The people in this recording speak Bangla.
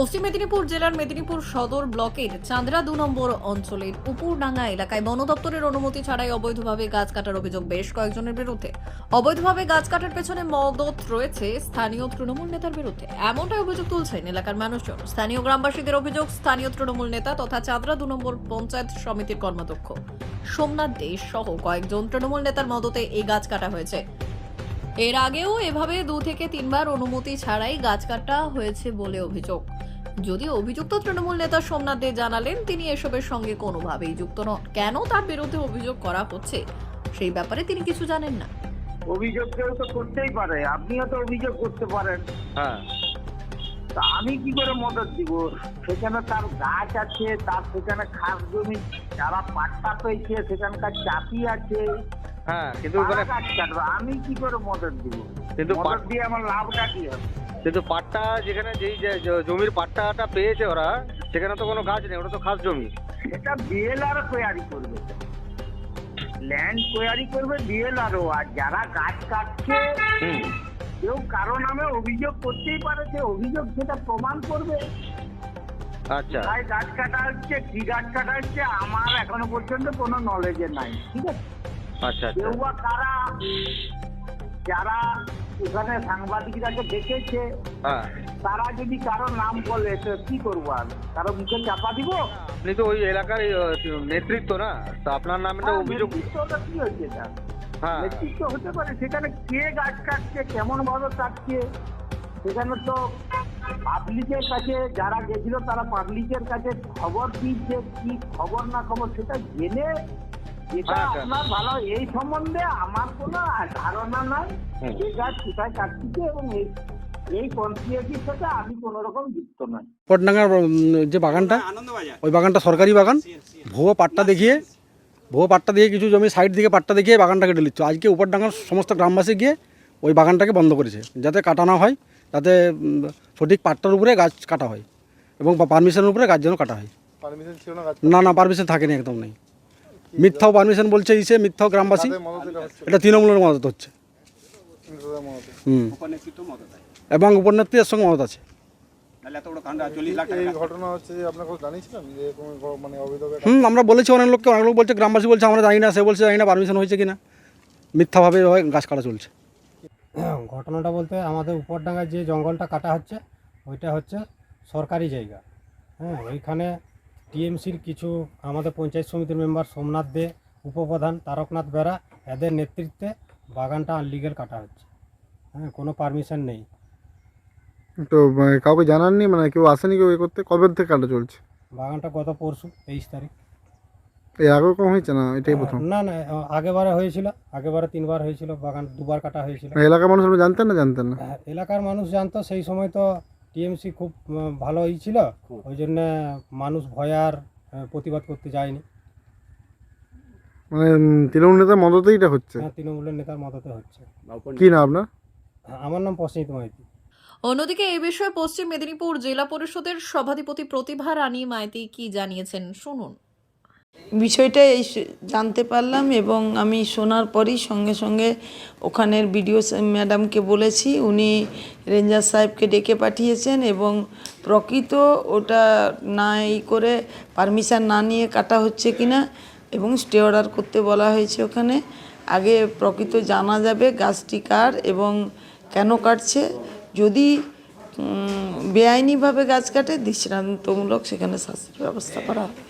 পশ্চিম মেদিনীপুর জেলার মেদিনীপুর সদর ব্লকের চাঁদরা দু নম্বর অঞ্চলের উপরডাঙ্গা এলাকায় বন দপ্তরের অনুমতি ছাড়াই অবৈধভাবে গাছ কাটার অভিযোগ বেশ কয়েকজনের বিরুদ্ধে। অবৈধভাবে গাছ কাটার পেছনে মদত রয়েছে স্থানীয় তৃণমূল নেতার বিরুদ্ধে। এমনটাই অভিযোগ তুলছেন এলাকার মানুষজন। স্থানীয় গ্রামবাসীদের অভিযোগ, স্থানীয় তৃণমূল নেতা তথা চাঁদরা দু নম্বর পঞ্চায়েত সমিতির কর্মাধ্যক্ষ। সোমনাথ দেশ সহ কয়েকজন তৃণমূল নেতার মদতে এই গাছ কাটা হয়েছে। এর আগেও এভাবে দু থেকে তিনবার অনুমতি ছাড়াই গাছ কাটা হয়েছে বলে অভিযোগ। যদিও অভিযুক্ত তৃণমূল নেতা সোমনাথ দে জানালেন তিনি এসবের সঙ্গে কোনোভাবেই যুক্ত নন। কেন তার বিরুদ্ধে অভিযোগ করা হচ্ছে সেই ব্যাপারে তিনি কিছু জানেন না। অভিযোগ কেউ তো করতেই পারে আপনিও তো অভিযোগ করতে পারেন। হ্যাঁ। তা আমি কি করে মদত দিব? সেখানে তার গাছ আছে তার সেখানে খাস জমি যারা পাট্টা পেয়েছে সেখানকার চাপি আছে। হ্যাঁ কিন্তু আমি কি করে মদত দিব? কিন্তু মদত দিয়ে আমার লাভটা কি হবে? কিন্তু পাট্টা যেখানে যেই জমির পাট্টাটা পেয়েছে ওরা সেখানে তো কোনো গাছ নেই ওটা তো খাস জমি। সেটা বিএলআর কোয়ারি করবে। ল্যান্ড কোয়ারি করবে বিএলআরও আর যারা গাছ কাটছে কেউ কারও নামে অভিযোগ করতেই পারে সে অভিযোগ সেটা প্রমাণ করবে। আচ্ছা। কোথায় গাছ কাটা হচ্ছে কি গাছ কাটা হচ্ছে আমার এখনও পর্যন্ত কোনো নলেজে নাই ঠিক আছে? আচ্ছা আচ্ছা। কেউ বা কারা যারা ওখানে সাংবাদিকরাকে দেখেছে হ্যাঁ। তারা যদি কারও নাম বলে তো কি করব আর? কারও মুখে চাপা দিব? আপনি তো ওই এলাকার নেতৃত্ব না? তো আপনার নামে তো হ্যাঁ, অভিযোগ কি হয়েছে হ্যাঁ। নেতৃত্ব হতে পারে সেখানে কে গাছ কাটছে কেমন ভাবে কাটছে সেখানে তো পাবলিকের কাছে যারা গেছিল তারা পাবলিকের কাছে খবর দিচ্ছে কি খবর না খবর সেটা জেনে আচ্ছা। আপনার ভালো এই সম্বন্ধে আমার কোনো ধারণা নাই। হুম। যে গাছ কোথায় কাটছে এবং এই এই কনসিয়াসির সাথে আমি কোনো রকম যুক্ত নই। পটডাঙ্গার যে বাগানটা ওই বাগানটা সরকারি বাগান। ভুয়ো পাট্টা দেখিয়ে ভুয়ো পাট্টা দিয়ে কিছু জমি সাইড দিকে পাট্টা দেখিয়ে বাগানটাকে কেটে নিচ্ছে। আজকে উপরডাঙ্গার সমস্ত গ্রামবাসী গিয়ে ওই বাগানটাকে বন্ধ করেছে যাতে কাটা না হয় যাতে সঠিক পাট্টার উপরে গাছ কাটা হয় এবং পারমিশনের উপরে গাছ যেন কাটা হয়। পারমিশন না গাছ না না পারমিশন থাকেনি একদম নেই। মিথ্যাও পারমিশন বলছে ইসে মিথ্যাও গ্রামবাসী। এটা তৃণমূলের মদত হচ্ছে। হুম। এবং উপনেত্রীর সঙ্গে মদত আছে। মানে হুম আমরা বলেছি অনেক লোককে অনেক লোক বলছে গ্রামবাসী বলছে আমরা জানি না সে বলছে জানি না পারমিশন হয়েছে কিনা। মিথ্যাভাবে গাছ কাটা চলছে। ঘটনাটা বলতে আমাদের উপরডাঙ্গায় যে জঙ্গলটা কাটা হচ্ছে ওইটা হচ্ছে সরকারি জায়গা। হ্যাঁ ওইখানে টিএমসির কিছু আমাদের পঞ্চায়েত সমিতির মেম্বার সোমনাথ দে উপপ্রধান তারকনাথ বেরা এদের নেতৃত্বে বাগানটা আনলিগেল কাটা হচ্ছে। হ্যাঁ কোনো পারমিশন নেই। তো মানে কাউকে জানাননি? মানে কেউ আসেনি কেউ এ করতে? কবে থেকে কাটা চলছে? বাগানটা গত পরশু তেইশ তারিখ। এই আগেও কম হয়েছে না? এটাই প্রথম। না না আগেবারে হয়েছিল। আগেবারে তিনবার হয়েছিল বাগান দুবার কাটা হয়েছিল। এলাকার মানুষ আপনি জানতেন না? জানতেন না? এলাকার মানুষ জানতো সেই সময় তো টিএমসি খুব ভালোই ছিল ওই জন্য মানুষ ভয় আর প্রতিবাদ করতে যায়নি। মানে তৃণমূল নেতার মদতেই এটা হচ্ছে? হ্যাঁ তৃণমূলের নেতার মদতে হচ্ছে। কি না আপনার? হ্যাঁ, আমার নাম প্রসেনজিৎ মাইতি। অন্যদিকে এই বিষয়ে পশ্চিম মেদিনীপুর জেলা পরিষদের সভাধিপতি প্রতিভা রানী মাইতি কি জানিয়েছেন? শুনুন। বিষয়টা এই জানতে পারলাম এবং আমি শোনার পরই সঙ্গে সঙ্গে ওখানের বিডিও ম্যাডামকে বলেছি, উনি রেঞ্জার সাহেবকে ডেকে পাঠিয়েছেন এবং প্রকৃত ওটা না ই করে পারমিশন না নিয়ে কাটা হচ্ছে কিনা এবং স্টে অর্ডার করতে বলা হয়েছে ওখানে। আগে প্রকৃত জানা যাবে গাছটি কার এবং কেন কাটছে। যদি বেআইনিভাবে গাছ কাটে, দৃষ্টান্তমূলক সেখানে শাস্তির ব্যবস্থা করা হবে।